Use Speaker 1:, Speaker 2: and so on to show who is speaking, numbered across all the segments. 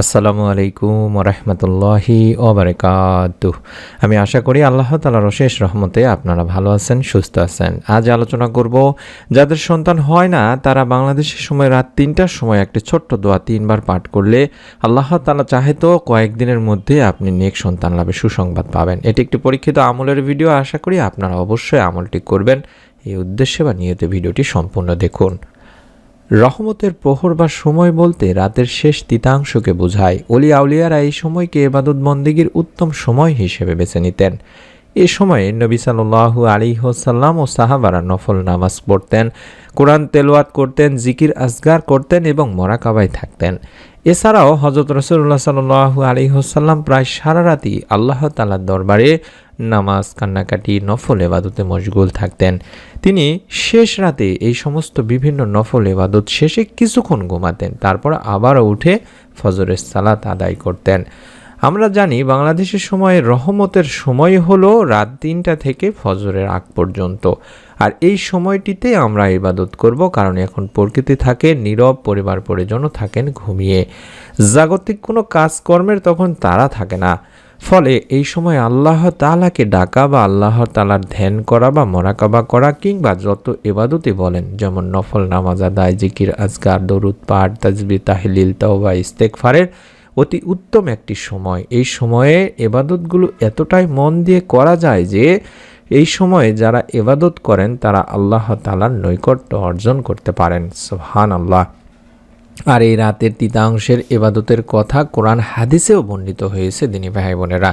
Speaker 1: আসসালামু আলাইকুম রহমতুল্লাহি ওবরাকাত। আমি আশা করি আল্লাহ তালার অশেষ রহমতে আপনারা ভালো আছেন, সুস্থ আছেন। আজ আলোচনা করব, যাদের সন্তান হয় না, তারা বাংলাদেশের সময় রাত তিনটার সময় একটি ছোট্ট দোয়া তিনবার পাঠ করলে আল্লাহ তালা চাহে তো কয়েকদিনের মধ্যে আপনি নেক সন্তান লাভে সুসংবাদ পাবেন। এটি একটি পরীক্ষিত আমলের ভিডিও, আশা করি আপনারা অবশ্যই আমলটি করবেন। এই উদ্দেশ্যে বা নিয়তে ভিডিওটি সম্পূর্ণ দেখুন। রহমতের প্রহর বা সময় বলতে রাতের শেষ তিতাংশকে বোঝায়। অলি আউলিয়ারা এই সময়কে এবাদত বন্দিগির উত্তম সময় হিসেবে বেছে নিতেন। এ সময়ে নবী সাল্লু আলী হোসাল্লাম ও সাহাবারা নফল নামাজ পড়তেন, কোরআন তেলোয়াত করতেন, জিকির আসগার করতেন এবং মরাকাবায় থাকতেন। এছাড়াও হজরত রসুল্লাহ সাল্লু আলী হোসাল্লাম প্রায় সারা রাতি আল্লাহ তালার দরবারে নামাজ, কান্নাকাটি, নফল এবাদতে মশগুল থাকতেন। তিনি শেষ রাতে এই সমস্ত বিভিন্ন নফল এবাদত শেষে কিছুক্ষণ ঘুমাতেন, তারপর আবারও উঠে ফজরের সালাত আদায় করতেন। আমরা জানি বাংলাদেশের সময় রহমতের সময় হলো রাত তিনটা থেকে ফজরের আগ পর্যন্ত। আর এই সময়টিতে আমরা ইবাদত করব কারণ এখন প্রকৃতি থাকে, নীরব পরিবার পরিজনও থাকেন ঘুমিয়ে। জাগতিক কোনো কাজকর্মের তখন তারা থাকে না। ফলে এই সময় আল্লাহ তালাকে ডাকা বা আল্লাহ তালার ধ্যান করা বা মরাকাবা করা কিংবা যত এবাদতে বলেন, যেমন নফল নামাজ আদায়, জিকির আজগার দরুদ, পাঠ, তাজবি, তাহলিল, তাওবা ইস্তেকফারের অতি উত্তম একটি সময়। এই সময়ে এবাদতগুলো এতটাই মন দিয়ে করা যায় যে, এই সময়ে যারা এবাদত করেন, তারা আল্লাহ তালার নৈকট্য অর্জন করতে পারেন। সোহান আল্লাহ আর এই রাতের তৃতীয়াংশের এবাদতের কথা কোরআন হাদিসেও বর্ণিত হয়েছে, দিনী ভাই বোনেরা।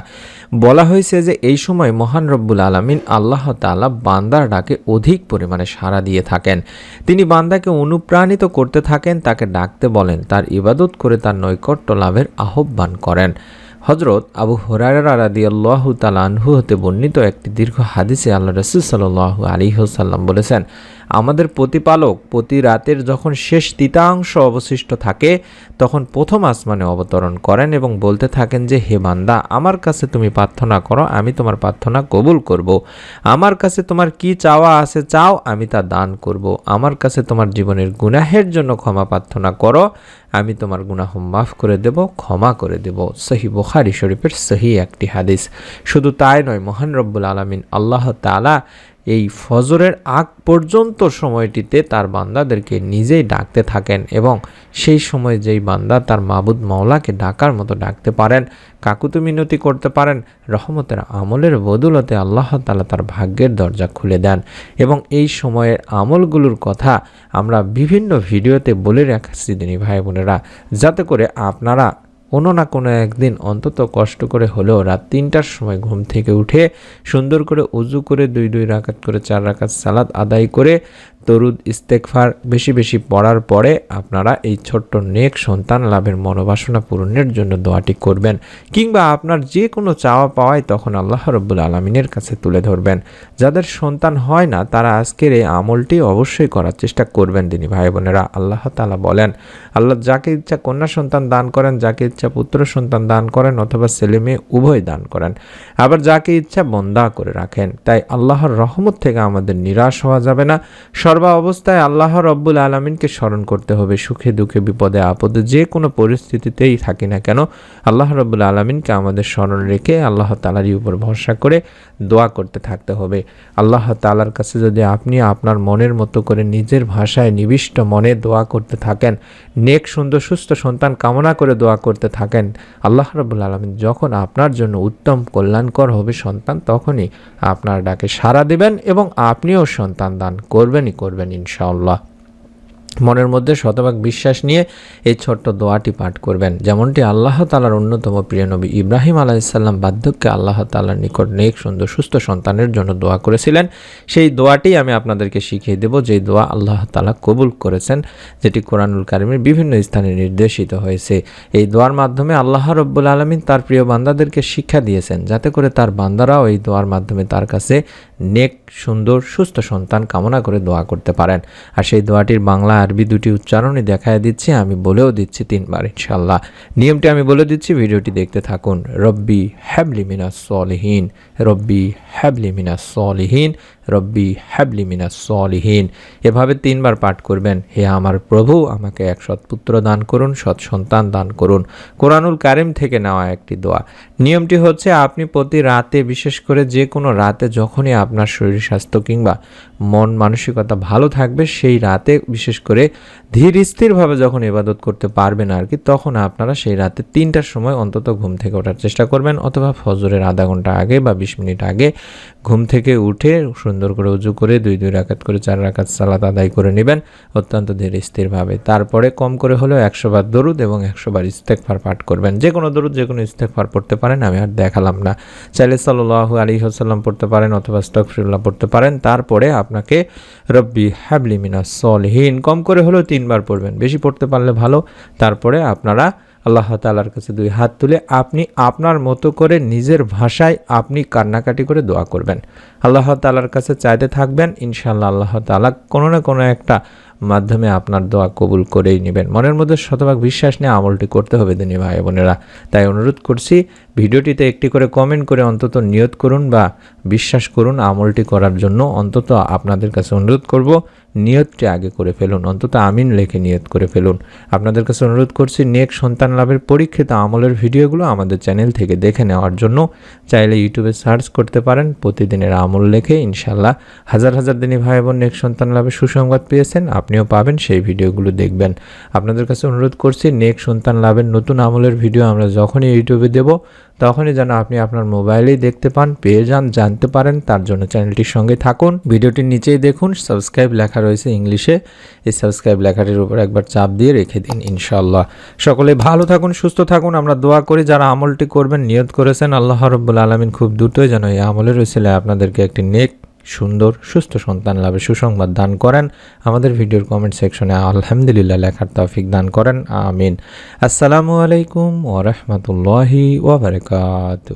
Speaker 1: বলা হয়েছে যে এই সময় মহান রব্বুল আলমিন আল্লাহ তালা বান্দার ডাকে অধিক পরিমাণে সাড়া দিয়ে থাকেন। তিনি বান্দাকে অনুপ্রাণিত করতে থাকেন, তাকে ডাকতে বলেন, তার ইবাদত করে তার নৈকট্য লাভের আহ্বান করেন। হজরত আবু হরারা রাদি আল্লাহ তালানহু হতে বর্ণিত একটি দীর্ঘ হাদিসে আল্লাহ রসুল সাল্লাহ আলী সাল্লাম বলেছেন আমাদের প্রতিপালক প্রতি রাতের যখন শেষ তৃতাংশ অবশিষ্ট থাকে, তখন প্রথম আসমানে অবতরণ করেন এবং বলতে থাকেন যে, হে বান্দা, আমার কাছে তুমি প্রার্থনা করো, আমি তোমার প্রার্থনা কবুল করব। আমার কাছে তোমার কি চাওয়া আছে চাও, আমি তা দান করব। আমার কাছে তোমার জীবনের গুনাহের জন্য ক্ষমা প্রার্থনা করো, আমি তোমার গুনাহ মাফ করে দেব, ক্ষমা করে দেব সহি বুখারি শরীফের সহি একটি হাদিস শুধু তাই নয়, মহান রব্বুল আলমিন আল্লাহ তালা এই ফজরের আগ পর্যন্ত সময়টিতে তার বান্দাদেরকে নিজেই ডাকতে থাকেন এবং সেই সময় যেই বান্দা তার মাবুদ মাওলাকে ডাকার মতো ডাকতে পারেন, কাকুতু মিনতি করতে পারেন, রহমতের আমলের বদুলতে আল্লাহ তালা তার ভাগ্যের দরজা খুলে দেন এবং এই সময়ের আমলগুলোর কথা আমরা বিভিন্ন ভিডিওতে বলে রাখছি দিনী ভাই বোনেরা যাতে করে আপনারা কোনো না কোনো একদিন অন্তত কষ্ট করে হলেও রাত তিনটার সময় ঘুম থেকে উঠে সুন্দর করে উজু করে দুই দুই রাকাত করে চার রাকাত সালাদ আদায় করে তরুদ ইস্তেকফার বেশি বেশি পড়ার পরে আপনারা এই ছোট্ট নেক সন্তান লাভের মনোবাসনা পূরণের জন্য দোয়াটি করবেন কিংবা আপনার যে কোনো চাওয়া পাওয়ায় তখন আল্লাহ রব্বুল আলমিনের কাছে তুলে ধরবেন। যাদের সন্তান হয় না, তারা আজকের এই আমলটি অবশ্যই করার চেষ্টা করবেন। তিনি ভাই বোনেরা, আল্লাহ তালা বলেন, আল্লাহ যাকে ইচ্ছা কন্যা সন্তান দান করেন, যাকে পুত্র সন্তান দান করেন অথবা ছেলে মেয়ে উভয় দান করেন। আবার যাকে ইচ্ছা বন্দা করে রাখেন। তাই আল্লাহর রহমত থেকে আমাদের নিরাশ হওয়া যাবে না। সর্বা অবস্থায় আল্লাহ রব্বুল আলমিনকে স্মরণ করতে হবে। সুখে দুঃখে বিপদে আপদে যে কোনো পরিস্থিতিতেই থাকি না কেন, আল্লাহ রব্বুল আলমিনকে আমাদের স্মরণ রেখে আল্লাহ তালারই উপর ভরসা করে দোয়া করতে থাকতে হবে। আল্লাহ তালার কাছে যদি আপনি আপনার মনের মতো করে নিজের ভাষায় নিবিষ্ট মনে দোয়া করতে থাকেন, নেক, সুন্দর, সুস্থ সন্তান কামনা করে দোয়া করতে থাকেন। আল্লাহ রবুল আলমিন যখন আপনার জন্য উত্তম কল্যাণকর হবে সন্তান, তখনই আপনার ডাকে সাড়া দেবেন এবং আপনিও সন্তান দান করবেনই করবেন ইনশাআল্লাহ। মনের মধ্যে শতভাগ বিশ্বাস নিয়ে এই ছোট্ট দোয়াটি পাঠ করবেন। যেমনটি আল্লাহ তালার অন্যতম প্রিয় নবী ইব্রাহিম আলাইসাল্লাম বার্ধক্যে আল্লাহ তালার নিকট নেক, সুন্দর, সুস্থ সন্তানের জন্য দোয়া করেছিলেন। সেই দোয়াটি আমি আপনাদেরকে শিখিয়ে দেব, যেই দোয়া আল্লাহ তালা কবুল করেছেন, যেটি কোরআনুল কারিমের বিভিন্ন স্থানে নির্দেশিত হয়েছে। এই দোয়ার মাধ্যমে আল্লাহ রব্বুল আলমিন তার প্রিয় বান্দাদেরকে শিক্ষা দিয়েছেন, যাতে করে তার বান্দারাও এই দোয়ার মাধ্যমে তার কাছে নেক, সুন্দর, সুস্থ সন্তান কামনা করে দোয়া করতে পারেন। আর সেই দোয়াটির বাংলা আরবি দুটি উচ্চারণই দেখায় দিচ্ছি, আমি বলেও দিচ্ছি তিনবার ইনশাল্লাহ নিয়মটি আমি বলে দিচ্ছি, ভিডিওটি দেখতে থাকুন। রব্বি হ্যাবলি মিনা সলিহীন, রব্বি হ্যাবলি মিনা সলিহীন রব্বি হ্যাবলি মিনাস সলিহীন। এভাবে তিনবার পাঠ করবেন। হে আমার প্রভু, আমাকে এক সৎপুত্র দান করুন, সৎ সন্তান দান করুন। কোরআনুল কারিম থেকে নেওয়া একটি দোয়া। নিয়মটি হচ্ছে, আপনি প্রতি রাতে, বিশেষ করে যে কোনো রাতে, যখনই আপনার শরীর, স্বাস্থ্য কিংবা মন মানসিকতা ভালো থাকবে, সেই রাতে, বিশেষ করে ধীর স্থিরভাবে যখন ইবাদত করতে পারবেন আর কি, তখন আপনারা সেই রাতে তিনটার সময় অন্তত ঘুম থেকে ওঠার চেষ্টা করবেন অথবা ফজরের আধা ঘণ্টা আগে বা বিশ মিনিট আগে ঘুম থেকে উঠে সুন্দর করে উজু করে দুই দুই রাকাত করে চার রাকাত সালাত আদায় করে নেবেন অত্যন্ত ধীর স্থিরভাবে। তারপরে কম করে হলেও একশো বার দরুদ এবং একশো বার ইস্তেকফার পাঠ করবেন। যে কোনো দরুদ, যে কোনো ইস্তেকফার পড়তে পারেন, আমি আর দেখালাম না। চাইলে সাল্লাহু আলী হাসাল্লাম পড়তে পারেন অথবা স্টকফিরুল্লাহ পড়তে পারেন। তারপরে আপনাকে রব্বি হ্যাবলি মিনাস সলহীন, কম করে হলেও তিনবার পড়বেন। বেশি পড়তে পারলে ভালো। তারপরে আপনারা আল্লাহ তালার কাছে দুই হাত তুলে আপনি আপনার মতো করে নিজের ভাষায় আপনি কান্নাকাটি করে দোয়া করবেন। আল্লাহ তালার কাছে চাইতে থাকবেন ইনশাল্লাহ আল্লাহ তালা কোনো না কোনো একটা মাধ্যমে আপনার দোয়া কবুল করেই নেবেন। মনের মধ্যে শতভাগ বিশ্বাস নিয়ে আমলটি করতে হবে দিনী ভাই বোনেরা। তাই অনুরোধ করছি, ভিডিওটিতে একটি করে কমেন্ট করে অন্তত নিয়ত করুন বা বিশ্বাস করুন আমলটি করার জন্য অন্তত আপনাদের কাছে অনুরোধ করব। নিয়তটি আগে করে ফেলুন, অন্তত আমিন লেখে নিয়ত করে ফেলুন। আপনাদের কাছে অনুরোধ করছি, নেক সন্তান লাভের পরীক্ষিত আমলের ভিডিওগুলো আমাদের চ্যানেল থেকে দেখে নেওয়ার জন্য চাইলে ইউটিউবে সার্চ করতে পারেন, প্রতিদিনের আমল লেখে ইনশাল্লাহ হাজার হাজার দিনী ভাই বোন নেক সন্তান লাভের সুসংবাদ পেয়েছেন, আপনিও পাবেন সেই ভিডিওগুলো দেখবেন। আপনাদের কাছে অনুরোধ করছি, নেক সন্তান লাভের নতুন আমলের ভিডিও আমরা যখনই ইউটিউবে দেব, তখনই যেন আপনি আপনার মোবাইলেই দেখতে পান, পেয়ে যান, জানতে পারেন, তার জন্য চ্যানেলটির সঙ্গে থাকুন। ভিডিওটির নিচেই দেখুন, সাবস্ক্রাইব লেখা রয়েছে ইংলিশে, এই সাবস্ক্রাইব লেখাটির উপর একবার চাপ দিয়ে রেখে দিন ইনশাল্লাহ সকলে ভালো থাকুন, সুস্থ থাকুন, আমরা দোয়া করি, যারা আমলটি করবেন, নিয়ত করেছেন, আল্লাহ রব্বুল আলমিন খুব দ্রুতই যেন এই আমলের রয়েছিল আপনাদেরকে একটি নেক, সুন্দর, সুস্থ সন্তান লাভে সুসংবাদ দান করেন। আমাদের ভিডিওর কমেন্ট সেকশনে আলহামদুলিল্লাহ লেখার তৌফিক দান করেন, আমিন। আসসালামু আলাইকুম ওরহমতুল্লাহি ওবরকাত